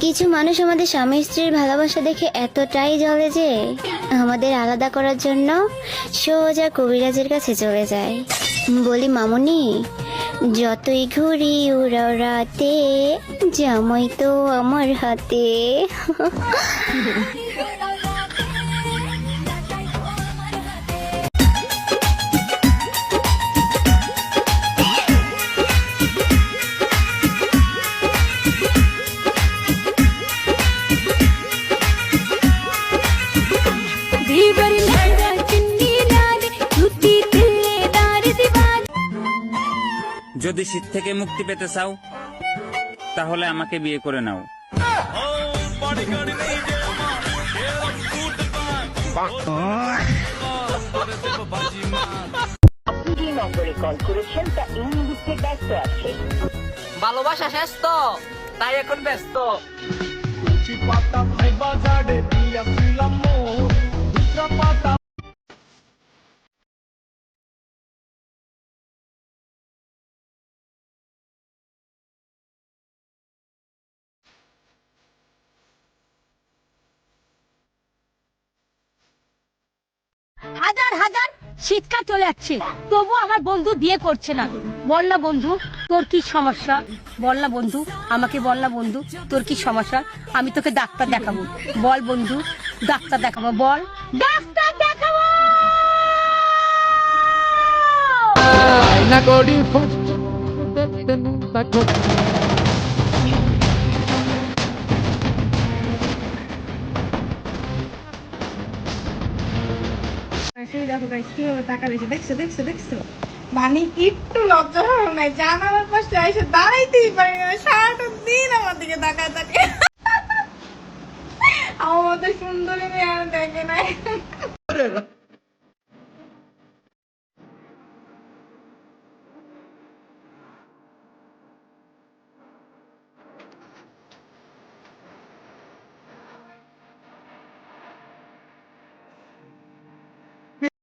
কিছু মানুষ আমাদের স্বামী স্ত্রীর ভালোবাসা দেখে এতটাই জ্বলে যে আমাদের আলাদা করার জন্য সোজা কবিরাজের কাছে চলে যায়। বলি, মামনি, যতই ঘুরি উড়াও রাতে, জামাই তো আমার হাতে। যদি শীত থেকে মুক্তি পেতে চাও তাহলে আমাকে বিয়ে করে নাও ভালোবাসা শেষ তো তাই এখন ব্যস্ত হাজার শীতকাল চলে যাচ্ছে। তবু আমার বন্ধু বিয়ে করছে না। বল না বন্ধু, তোর কি সমস্যা? বল না বন্ধু, আমাকে বল না বন্ধু, তোর কি সমস্যা? আমি তোকে ডাক্তার দেখাবো। বল বন্ধু, ডাক্তার দেখাবো, বল। ডাক্তার দেখাবো! টাকা দেখছ দেখছ দেখছ লজ্জা পাশে এসে দাঁড়াইতেই পারি না। সারাটা দিন আমার দিকে তাকায় থাকে।